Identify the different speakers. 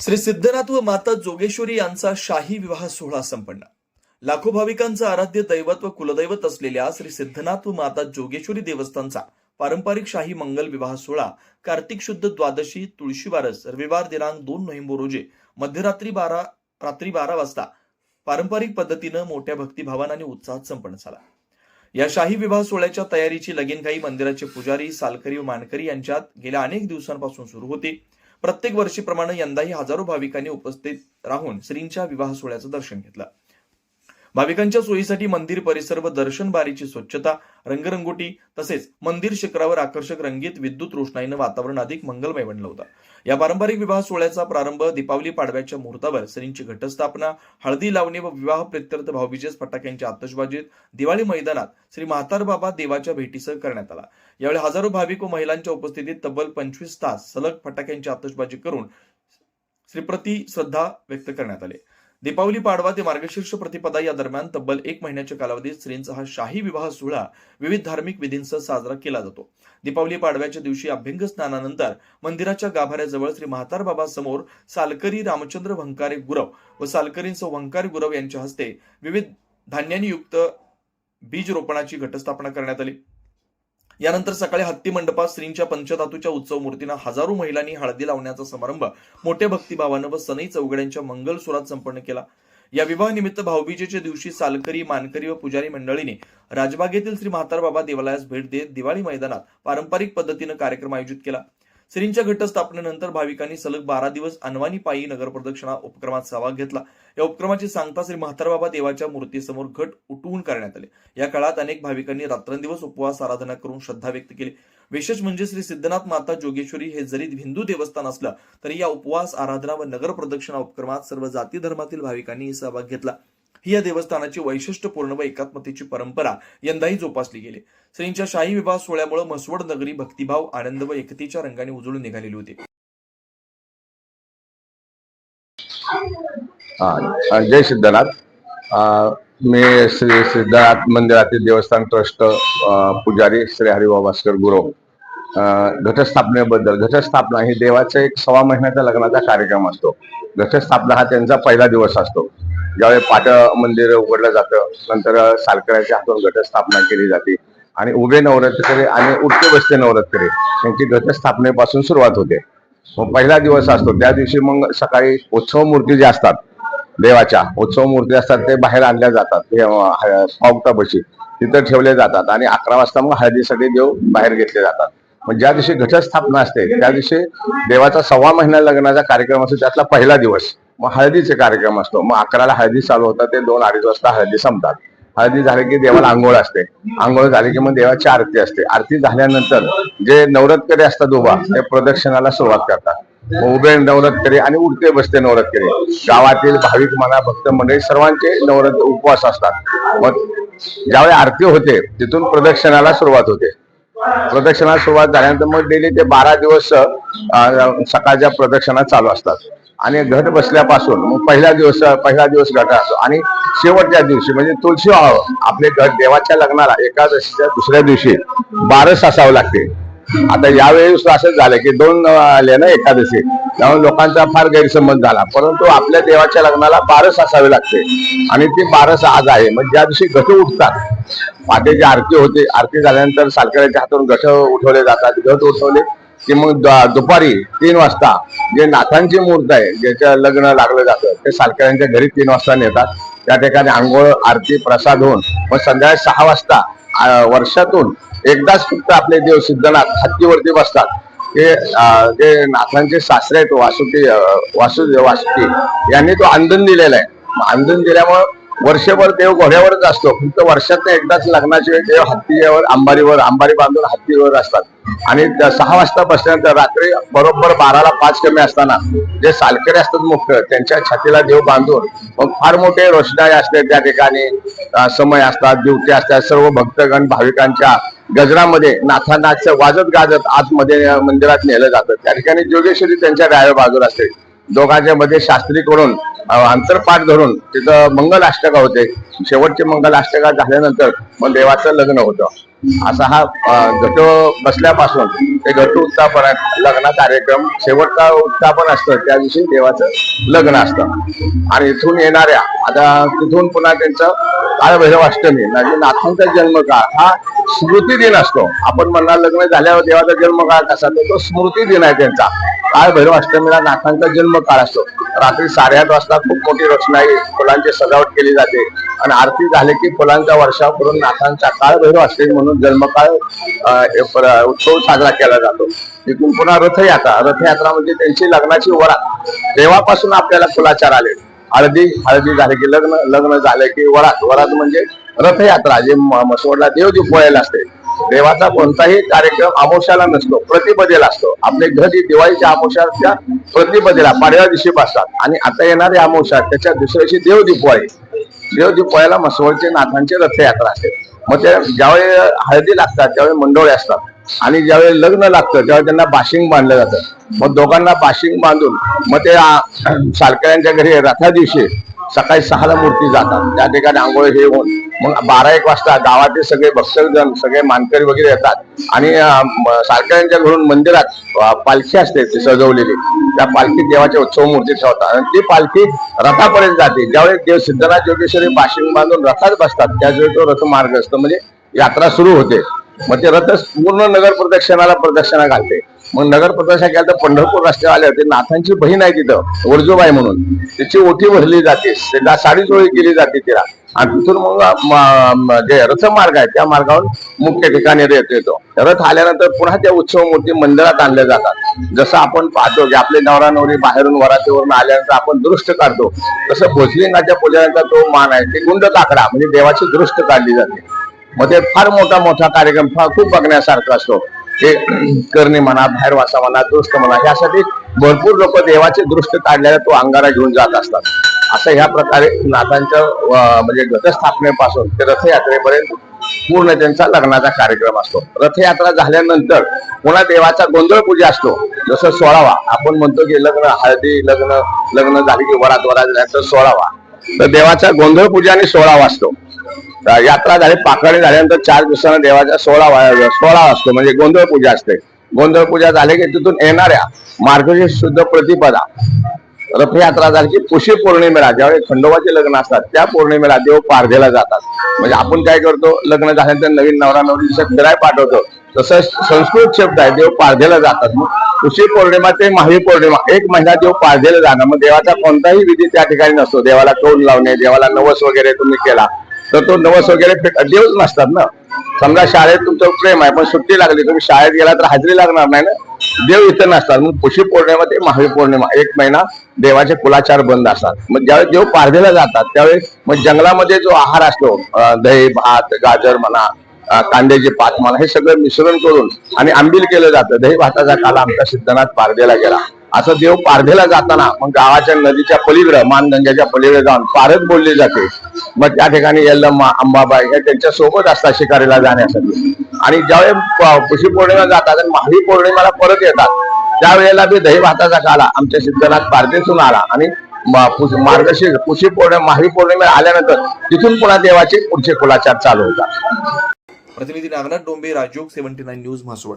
Speaker 1: श्री सिद्धनाथ व माता जोगेश्वरी यांचा शाही विवाह सोहळा संपन्न. लाखो भाविकांचं आराध्य दैवत व कुलदैवत असलेल्या श्री सिद्धनाथ व माता जोगेश्वरी देवस्थानचा पारंपरिक शाही मंगल विवाह सोहळा कार्तिक शुद्ध द्वादशी तुळशीबारस रविवार दिनांक दोन नोव्हेंबर रोजी मध्यरात्री बारा रात्री बारा वाजता पारंपरिक पद्धतीनं मोठ्या भक्तिभावानं आणि उत्साहात संपन्न झाला. या शाही विवाह सोहळ्याच्या तयारीची लगीनघाई मंदिराचे पुजारी सालकरी व मानकरी यांच्यात गेल्या अनेक दिवसांपासून सुरू होती. प्रत्येक वर्षीप्रमाणे यंदाही हजारो भाविकांनी उपस्थित राहून श्रींच्या विवाह सोहळ्याचं दर्शन घेतलं. भाविकांच्या सोयीसाठी मंदिर परिसर व दर्शन बारीची स्वच्छता रंगरंगोटी तसेच मंदिर शिखरावर आकर्षक रंगीत विद्युत रोषणाईनं वातावरण अधिक मंगलमय बनलं होतं. या पारंपरिक विवाह सोहळ्याचा प्रारंभ दीपावली पाडव्याच्या मुहूर्तावर श्रींची घटस्थापना हळदी लावणी व विवाह प्रित्यर्थ भाऊबीजेस फटाक्यांच्या आतषबाजीत दिवाळी मैदानात श्री म्हातार बाबा देवाच्या भेटीसह करण्यात आला. यावेळी हजारो भाविक व महिलांच्या उपस्थितीत तब्बल पंचवीस तास सलग फटाक्यांची आतषबाजी करून श्रीप्रती श्रद्धा व्यक्त करण्यात आले. दीपावली पाडवा ते मार्गशीर्ष प्रतिपदा या दरम्यान तब्बल एक महिन्याच्या कालावधीत श्रींचा हा शाही विवाह सोहळा विविध धार्मिक विधींसह साजरा केला जातो. दीपावली पाडव्याच्या दिवशी अभ्यंग स्नानानंतर मंदिराच्या गाभाऱ्याजवळ श्री म्हातार बाबा समोर सालकरी रामचंद्र भंकारे गुरव व सालकरींसह वंकारे गुरव यांच्या हस्ते विविध धान्यांनी युक्त बीज रोपणाची घटस्थापना करण्यात आली. यानंतर सकाळी हत्ती मंडपात श्रींच्या पंचधातूच्या उत्सव मूर्तींना हजारो महिलांनी हळदी लावण्याचा समारंभ मोठ्या भक्तिभावानं व सनई चौघड्यांच्या मंगल सुरात संपन्न केला. या विवाहानिमित्त भाऊबीजेच्या दिवशी सालकरी मानकरी व पुजारी मंडळीने राजबागेतील श्री म्हातार बाबा देवालयास भेट देत दिवाळी मैदानात पारंपरिक पद्धतीनं कार्यक्रम आयोजित केला. श्रींच्या घटस्थापनेनंतर भाविकांनी सलग बारा दिवस अनवानी पायी नगर प्रदक्षिणा उपक्रमात सहभाग घेतला. या उपक्रमाची सांगता श्री म्हातारबाबा देवाच्या मूर्तीसमोर घट उठवून करण्यात आले. या काळात अनेक भाविकांनी रात्रंदिवस उपवास आराधना करून श्रद्धा व्यक्त केली. विशेष म्हणजे श्री सिद्धनाथ माता जोगेश्वरी हे जरी हिंदू देवस्थान असलं तरी या उपवास आराधना व नगर प्रदक्षिणा उपक्रमात सर्व जाती धर्मातील भाविकांनी सहभाग घेतला. ही या देवस्थानाची वैशिष्ट्यपूर्ण व एकात्मतेची परंपरा यंदाही जोपासली गेली. श्रींच्या शाही विवाह सोहळ्यामुळे मसवड नगरी भक्तिभाव आनंद व एकतेच्या रंगाने उजळून निघालेली होती.
Speaker 2: जय सिद्धनाथ. मी श्री सिद्धनाथ मंदिरातील देवस्थान ट्रस्ट पुजारी श्री हरिभाऊ भास्कर गुरव घटस्थापनेबद्दल घटस्थापना ही देवाचा एक सव्वा महिन्याचा लग्नाचा कार्यक्रम असतो. घटस्थापना हा त्यांचा पहिला दिवस असतो. ज्यावेळी पाट मंदिर उघडलं जातं नंतर सालकऱ्याच्या हातून घटस्थापना केली जाते. आणि उभे नवरात्री आणि उठते बसते नवरात्री यांची घटस्थापनेपासून सुरुवात होते. मग पहिला दिवस असतो त्या दिवशी मग सकाळी उत्सव मूर्ती ज्या असतात देवाच्या उत्सव मूर्ती असतात ते बाहेर आणल्या जातात. ते तिथं ठेवले जातात आणि अकरा वाजता मग हळदीसाठी देव बाहेर घेतले जातात. मग ज्या दिवशी घटस्थापना असते त्या दिवशी देवाचा सव्वा महिना लग्नाचा कार्यक्रम असतो त्यातला पहिला दिवस. मग हळदीचे कार्यक्रम असतो. मग अकराला हळदी चालू होतात ते दोन अडीच वाजता हळदी संपतात. हळदी झाली की देवाला आंघोळ असते. आंघोळ झाली की मग देवाची आरती असते. आरती झाल्यानंतर जे नवरत्करी असतात उभा ते प्रदक्षिणाला सुरुवात करतात. उभे नवरत्करी आणि उडते बसते नवरत्करी गावातील भाविक म्हणा भक्त मंडळी सर्वांचे नवरात्र उपवास असतात. मग ज्यावेळी आरती होते तिथून प्रदक्षिणाला सुरुवात होते. प्रदक्षिणाला सुरुवात झाल्यानंतर मग डेली ते बारा दिवस सकाळच्या प्रदक्षिणा चालू असतात. आणि घट बसल्यापासून मग पहिला दिवस पहिला दिवस घट असतो. आणि शेवटच्या दिवशी म्हणजे तुळशी व्हावं. आपले घट देवाच्या लग्नाला एकादशीच्या दुसऱ्या दिवशी बारस असावं लागते. आता यावेळी असं झालं की दोन आले ना एकादशी. त्यामुळे लोकांचा फार गैरसमज झाला. परंतु आपल्या देवाच्या लग्नाला बारस असावे लागते. आणि ती बारस आज आहे. मग ज्या दिवशी घट उठतात पहाटेची आरती होते. आरती झाल्यानंतर सालकऱ्याच्या हातून घट उठवले जातात. घट उठवले की मग दुपारी तीन वाजता जे नाथांची मूर्त आहे ज्याच्या लग्न लागलं जातं ते सालकऱ्यांच्या घरी तीन वाजता नेतात. त्या ठिकाणी आंघोळ आरती प्रसाद होऊन मग संध्याकाळी सहा वाजता वर्षातून एकदाच फक्त आपले देव सिद्धनाथ हत्तीवरती बसतात. ते जे नाथांचे सासरे आहेत वासुकी वासु वासुकी यांनी तो आंदन दिलेला आहे. आंदन दिल्यामुळं वर्षभर देव घोड्यावरच असतो. फक्त वर्षात एकदाच लग्नाची वेळ देव हत्तीवर अंबारीवर अंबारी बांधून हत्तीवर असतात. आणि त्या सहा वाजता बसल्यानंतर रात्री बरोबर बाराला पाच कमी असताना जे सालकरी असतात मुख्य त्यांच्या छातीला देव बांधून मग फार मोठे रोषणाई असते त्या ठिकाणी. समय असतात दिवटे असतात सर्व भक्तगण भाविकांच्या गजरामध्ये नाथानाथचं वाजत गाजत आतमध्ये मंदिरात नेलं जातं. त्या ठिकाणी जोगेश्वरी त्यांच्या डाव्या बाजूला असते. दोघांच्या मध्ये शास्त्रीकडून अं, अंतरपाठ धरून तिथं मंगल अष्टका होते. शेवटचे मंगल अष्टका झाल्यानंतर मग देवाचं लग्न होतं. असा हा घट बसल्यापासून ते घट उत्थापन लग्न कार्यक्रम शेवटचा उत्थापन असतं त्या दिवशी देवाचं लग्न असतं. आणि इथून येणाऱ्या आता तिथून पुन्हा त्यांचं काळभैरव अष्टमी म्हणजे नाथांचा जन्मकाळ. हा स्मृती दिन असतो. आपण म्हणणार लग्न झाल्यावर देवाचा जन्मकाळ कसा? तर तो स्मृती दिन आहे त्यांचा. काळभैरवाष्टमीला अष्टमीला नाथांचा जन्मकाळ असतो. रात्री साडेआठ वाजता खूप मोठी रोषणाई फुलांची सजावट केली जाते. आणि आरती झाली की फुलांचा वर्षाव करून नाथांचा काळभैरव अष्टमी म्हणून जन्मकाळ उत्सव साजरा केला जातो. तिथून पुन्हा रथयात्रा. रथयात्रा म्हणजे त्यांची लग्नाची वरात. तेव्हापासून आपल्याला फुलाचार आले. हळदी हळदी झाले की लग्न लग्न झाले की वरात वरात म्हणजे रथयात्रा जे मसवडला देव पोळायला असते. देवाचा कोणताही कार्यक्रम आमोशाला नसतो प्रतिपदेला असतो. आपले घर ही दिवाळीच्या आमोशाच्या प्रतिपदेला पाडव्या दिवशी बसतात. आणि आता येणारी आमोशा त्याच्या दुसऱ्या दिवशी देव दिपोळी देव दिपोळ्याला मसवडचे रथयात्रा असते. मग ते ज्यावेळी हळदी लागतात त्यावेळी मंडोळे असतात. आणि ज्यावेळी लग्न लागतं त्यावेळी त्यांना बाशिंग बांधलं जातं मग दोघांना बाशिंग बांधून मग ते सालकऱ्यांच्या घरी रथा दिवशी सकाळी सहाला मूर्ती जातात. त्या ठिकाणी आंघोळ हे होऊन मग बारा एक वाजता गावातील सगळे भक्तजन सगळे मानकरी वगैरे येतात. आणि सारकऱ्यांच्या घरून मंदिरात पालखी असते ती सजवलेली. त्या पालखीत देवाच्या उत्सव मूर्ती ठेवतात. आणि ती पालखी रथापर्यंत जाते. ज्यावेळी देव सिद्धनाथ योगेश्वरी बाशिंग बांधून रथात बसतात त्यावेळी तो रथ मार्ग असतो. म्हणजे यात्रा सुरू होते. मग ते रथ पूर्ण नगर प्रदक्षिणाला प्रदक्षिणा घालते. मग नगर प्रदक्षिणा केल्या तर पंढरपूर रस्त्यावर आले होते. नाथांची बहीण आहे तिथं वर्जूबाई म्हणून. तिची ओटी भरली जाते. साडी चोळी केली जाते तिला. आणि तिथून मग जे रथ मार्ग आहे त्या मार्गावर मुख्य ठिकाणी रथ येतो. रथ आल्यानंतर पुन्हा त्या उत्सव मूर्ती मंदिरात आणल्या जातात. जसं आपण पाहतो की आपले नवरा नवरी बाहेरून वरातीवरून आल्यानंतर आपण दृष्ट काढतो. तसं भोजलिंगाच्या पूजनाचा तो मान आहे. ते गुंड काकडा म्हणजे देवाची दृष्ट काढली जाते. मग ते फार मोठा मोठा कार्यक्रम फार खूप बघण्यासारखा असतो. ते करणे म्हणा बाहेर वासा म्हणा दृष्ट म्हणा यासाठी भरपूर लोक देवाचे दृष्ट काढल्याने तो अंगारा घेऊन जात असतात. असं ह्या प्रकारे नाथांच्या म्हणजे घटस्थापनेपासून ते रथयात्रेपर्यंत पूर्ण त्यांचा लग्नाचा कार्यक्रम असतो. रथयात्रा झाल्यानंतर पुन्हा देवाचा गोंधळ पूजा असतो. जसं सोळावा आपण म्हणतो की लग्न हळदी लग्न लग्न झाली की वरात वरात झाल्यानंतर सोळावा. तर देवाचा गोंधळ पूजा आणि सोळावा असतो. यात्रा झाली पाकळी झाल्यानंतर चार दिवसानं देवाचा सोळा वाया सोळा असतो म्हणजे गोंधळ पूजा असते. गोंधळ पूजा झाली की तिथून येणाऱ्या मार्गशीर्ष शुद्ध प्रतिपदा रथयात्रा झाली की पुशी पौर्णिमेला ज्यावेळी खंडोबाचे लग्न असतात त्या पौर्णिमेला देव पारधेला जातात. म्हणजे आपण काय करतो लग्न झाल्यानंतर नवीन नवरा नवरी फिराय पाठवतो. तसं संस्कृत शब्द आहे देव पारधेला जातात. मग पुशी पौर्णिमा ते माही पौर्णिमा एक महिना देव पारधेला जाणार. मग देवाचा कोणताही विधी त्या ठिकाणी नसतो. देवाला तोंड लावणे देवाला नवस वगैरे तुम्ही केला तर तो नवस वगैरे फेक- देवच नसतात ना. समजा शाळेत तुमचं प्रेम आहे पण सुट्टी लागली तुम्ही शाळेत गेला तर हजेरी लागणार नाही ना? देव इथं नसतात. मग पुशी पौर्णिमा ते महावी पौर्णिमा एक महिना देवाचे कुलाचार बंद असतात. मग ज्यावेळी देव पारधीला जातात त्यावेळी मग जंगलामध्ये जो आहार असतो दही भात गाजर म्हणा कांद्याचे पात म्हणा हे सगळं मिश्रण करून आणि आंबील केलं जातं. दही भाताचा काला आमचा सिद्धनाथ पारधीला गेला. असं देव पारधेला जाताना मग गावाच्या नदीच्या पलीकडं मानगंग्याच्या पलीकडे जाऊन पारत बोलली जाते. मग त्या ठिकाणी यल्लम्मा अंबाबाई हे त्यांच्यासोबत असतात शिकारीला जाण्यासाठी. आणि ज्यावेळी पुशी पौर्णिमा जातात आणि महावी पौर्णिमेला परत येतात त्यावेळेला बी दही भाताचा काला आमच्या सिद्धनाथ पारदेसून आला. आणि म- मार्गशीर्ष पुशी पौर्णिमा महावी पौर्णिमेला आल्यानंतर तिथून पुन्हा देवाचे पुढचे कुलाचार चालू होतात.
Speaker 1: प्रतिनिधी Nagnath Dombe Rajyog seventy nine news Mhaswad.